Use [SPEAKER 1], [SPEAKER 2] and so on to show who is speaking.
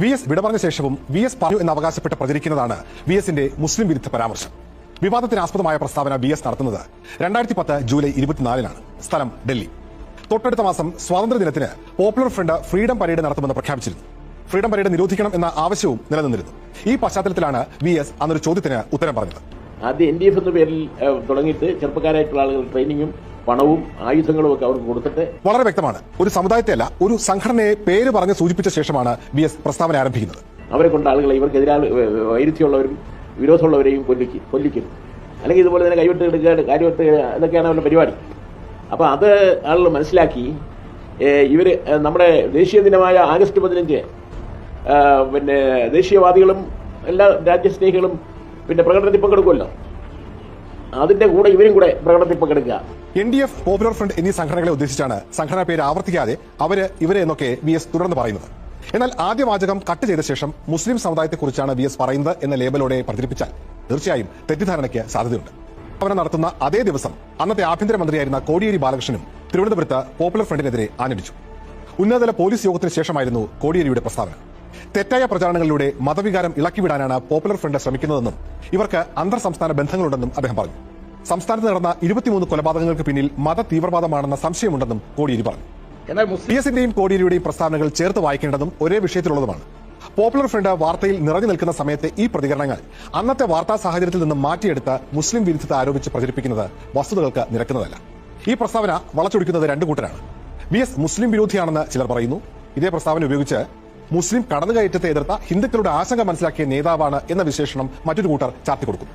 [SPEAKER 1] V S വിട പറഞ്ഞ ശേഷവും വി എസ് പറഞ്ഞു എന്ന് അവകാശപ്പെട്ട് പ്രചരിക്കുന്നതാണ് വി എസിന്റെ മുസ്ലിം വിരുദ്ധ പരാമർശം. വിവാദത്തിനാസ്പദമായ പ്രസ്താവന വി എസ് നടത്തുന്നത് രണ്ടായിരത്തി പത്ത് ജൂലൈ ഇരുപത്തിനാലിനാണ്. സ്ഥലം ഡൽഹി. തൊട്ടടുത്ത മാസം സ്വാതന്ത്ര്യദിനത്തിന് പോപ്പുലർ ഫ്രണ്ട് ഫ്രീഡം പരേഡ് നടത്തുമെന്ന് പ്രഖ്യാപിച്ചിരുന്നു. ഫ്രീഡം പരേഡ് നിരോധിക്കണം എന്ന ആവശ്യവും നിലനിന്നിരുന്നു. ഈ പശ്ചാത്തലത്തിലാണ് വി എസ് അന്നൊരു ചോദ്യത്തിന് ഉത്തരം പറഞ്ഞത്.
[SPEAKER 2] ആദ്യം എൻ ഡി എഫ് എന്ന പേരിൽ തുടങ്ങിയിട്ട് ചെറുപ്പക്കാരായിട്ടുള്ള ആളുകൾ ട്രെയിനിങ്ങും പണവും ആയുധങ്ങളും ഒക്കെ അവർക്ക് കൊടുത്തിട്ട്
[SPEAKER 1] വളരെ വ്യക്തമാണ്. ഒരു സമുദായത്തെ അല്ല ഒരു സംഘടനയെ പേര് പറഞ്ഞ് സൂചിപ്പിച്ച ശേഷമാണ് ബി എസ് പ്രസ്താവന ആരംഭിക്കുന്നത്.
[SPEAKER 2] അവരെ കൊണ്ട് ആളുകളെ ഇവർക്കെതിരാ വൈരുദ്ധ്യമുള്ളവരും വിരോധമുള്ളവരെയും കൊല്ലിക്കും കൊല്ലിക്കും അല്ലെങ്കിൽ ഇതുപോലെ തന്നെ കൈവിട്ട് എടുക്കുക കാര്യവിട്ട് ഇതൊക്കെയാണ് അവരുടെ പരിപാടി. അപ്പോൾ അത് ആളുകൾ മനസ്സിലാക്കി ഇവർ ഇവർ നമ്മുടെ ദേശീയ ദിനമായ ആഗസ്റ്റ് പതിനഞ്ച് പിന്നെ ദേശീയവാദികളും എല്ലാ രാജ്യസ്നേഹികളും പിന്നെ പ്രകടനത്തിൽ പങ്കെടുക്കുമല്ലോ. അതിന്റെ കൂടെ ഇവരും കൂടെ പ്രകടനത്തിൽ പങ്കെടുക്കുക.
[SPEAKER 1] N D F popular front എന്നീ സംഘടനകളെ ഉദ്ദേശിച്ചാണ് സംഘടനാ പേര് ആവർത്തിക്കാതെ അവർ ഇവരെ എന്നൊക്കെ വി എസ് തുടർന്ന് പറയുന്നത്. എന്നാൽ ആദ്യ വാചകം കട്ട് ചെയ്ത ശേഷം മുസ്ലിം സമുദായത്തെക്കുറിച്ചാണ് വി എസ് പറയുന്നത് എന്ന ലേബലോടെ പ്രചരിപ്പിച്ചാൽ തീർച്ചയായും തെറ്റിദ്ധാരണയ്ക്ക് സാധ്യതയുണ്ട്. അവനെ നടത്തുന്ന അതേ ദിവസം അന്നത്തെ ആഭ്യന്തരമന്ത്രിയായിരുന്ന കോടിയേരി ബാലകൃഷ്ണനും തിരുവനന്തപുരത്ത് പോപ്പുലർ ഫ്രണ്ടിനെതിരെ ആഞ്ഞടിച്ചു. ഉന്നതതല പോലീസ് യോഗത്തിന് ശേഷമായിരുന്നു കോടിയേരിയുടെ പ്രസ്താവന. തെറ്റായ പ്രചാരണങ്ങളിലൂടെ മതവികാരം ഇളക്കിവിടാനാണ് പോപ്പുലർ ഫ്രണ്ട് ശ്രമിക്കുന്നതെന്നും ഇവർക്ക് അന്തർ സംസ്ഥാന ബന്ധങ്ങളുണ്ടെന്നും അദ്ദേഹം പറഞ്ഞു. സംസ്ഥാനത്ത് നടന്ന ഇരുപത്തിമൂന്ന് കൊലപാതകങ്ങൾക്ക് പിന്നിൽ മത തീവ്രവാദമാണെന്ന സംശയമുണ്ടെന്നും കോടിയേരി പറഞ്ഞു.
[SPEAKER 3] എന്നാൽ
[SPEAKER 1] പി എസിന്റെയും കോടിയേരിയുടെയും പ്രസ്താവനകൾ ചേർത്ത് വായിക്കേണ്ടതും ഒരേ വിഷയത്തിലുള്ളതുമാണ്. പോപ്പുലർ ഫ്രണ്ട് വാർത്തയിൽ നിറഞ്ഞു നിൽക്കുന്ന സമയത്തെ ഈ പ്രതികരണങ്ങൾ അന്നത്തെ വാർത്താ സാഹചര്യത്തിൽ നിന്ന് മാറ്റിയെടുത്ത് മുസ്ലിം വിരുദ്ധത ആരോപിച്ച് പ്രചരിപ്പിക്കുന്നത് വസ്തുതകൾക്ക് നിരക്കുന്നതല്ല. ഈ പ്രസ്താവന വളച്ചൊടിക്കുന്നത് രണ്ടു കൂട്ടരാണ്. വി എസ് മുസ്ലിം വിരോധിയാണെന്ന് ചിലർ പറയുന്നു. ഇതേ പ്രസ്താവന ഉപയോഗിച്ച് മുസ്ലിം കടന്നുകയറ്റത്തെ എതിർത്ത ഹിന്ദുക്കളുടെ ആശങ്ക മനസ്സിലാക്കിയ നേതാവാണ് എന്ന വിശേഷണം മറ്റൊരു കൂട്ടർ ചാർത്തിക്കൊടുക്കുന്നു